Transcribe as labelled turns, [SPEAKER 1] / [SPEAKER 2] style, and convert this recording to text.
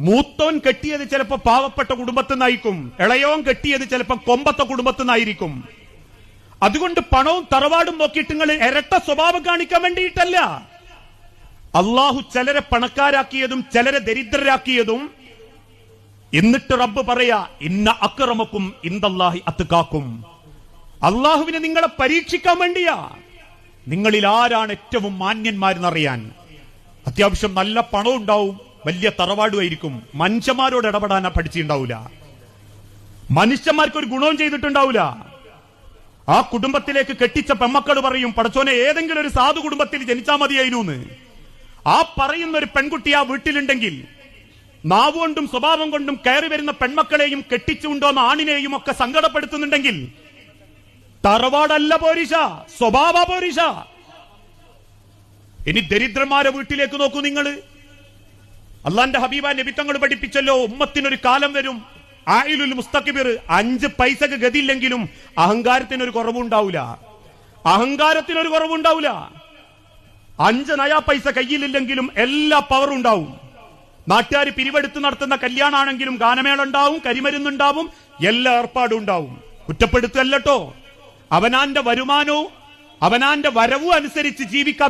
[SPEAKER 1] മൂത്തോൻ കെട്ടിയത് ചിലപ്പോ പാവപ്പെട്ട കുടുംബത്തിൽ നിന്നായിരിക്കും. ഇളയോൻ കെട്ടിയത് ചിലപ്പോ കൊമ്പത്തെ കുടുംബത്തിൽ നിന്നായിരിക്കും. അതുകൊണ്ട് പണവും തറവാടും നോക്കിയിട്ട് നിങ്ങൾ ഇരട്ട സ്വഭാവം കാണിക്കാൻ വേണ്ടിയിട്ടല്ല. അള്ളാഹു ചിലരെ പണക്കാരാക്കിയതും ചിലരെ ദരിദ്രരാക്കിയതും എന്നിട്ട് റബ്ബ് പറയാ ഇന്ന അക്രമക്കും ഇന്ദല്ലാഹി അത്തുകാക്കും അള്ളാഹുവിനെ നിങ്ങളെ പരീക്ഷിക്കാൻ വേണ്ടിയാ. നിങ്ങളിൽ ആരാണ് ഏറ്റവും മാന്യന്മാരെന്നറിയാൻ. അത്യാവശ്യം നല്ല പണം ഉണ്ടാവും. വലിയ തറവാടുമായിരിക്കും. മനുഷ്യന്മാരോട് ഇടപെടാൻ പഠിച്ചിട്ടുണ്ടാവില്ല മനുഷ്യന്മാർക്ക് ഒരു ഗുണവും ചെയ്തിട്ടുണ്ടാവില്ല ആ കുടുംബത്തിലേക്ക് കെട്ടിച്ച പെമ്മക്കൾ പറയും പടച്ചോനെ ഏതെങ്കിലും ഒരു സാധു കുടുംബത്തിൽ ജനിച്ചാൽ മതിയായിരുന്നു ആ പറയുന്ന ഒരു പെൺകുട്ടി ആ വീട്ടിലുണ്ടെങ്കിൽ നാവുകൊണ്ടും സ്വഭാവം കൊണ്ടും കയറി വരുന്ന പെൺമക്കളെയും കെട്ടിച്ചുകൊണ്ടോ ആണിനെയും ഒക്കെ സങ്കടപ്പെടുത്തുന്നുണ്ടെങ്കിൽ തറവാടല്ല പോരിഷ സ്വഭാവ പോരിഷ. ഇനി ദരിദ്രന്മാരെ വീട്ടിലേക്ക് നോക്കൂ നിങ്ങൾ അള്ളാന്റെ ഹബീബ നബിത്തങ്ങൾ പഠിപ്പിച്ചല്ലോ ഉമ്മത്തിനൊരു കാലം വരും. ആയിലുൽ മുസ്തഖിബിർ അഞ്ച് പൈസക്ക് ഗതിയില്ലെങ്കിലും അഹങ്കാരത്തിനൊരു കുറവുണ്ടാവില്ല അഹങ്കാരത്തിനൊരു കുറവുണ്ടാവില്ല അഞ്ച് നയാ പൈസ കയ്യിലില്ലെങ്കിലും എല്ലാ പവറും ഉണ്ടാവും. നാട്ടുകാർ പിരിവെടുത്ത് നടത്തുന്ന കല്യാണാണെങ്കിലും ഗാനമേള ഉണ്ടാവും കരിമരുന്നുണ്ടാവും എല്ലാ ഏർപ്പാടും ഉണ്ടാവും. കുറ്റപ്പെടുത്തല്ലോ അവനാന്റെ വരുമാനവും അവനാന്റെ വരവും അനുസരിച്ച് ജീവിക്കാൻ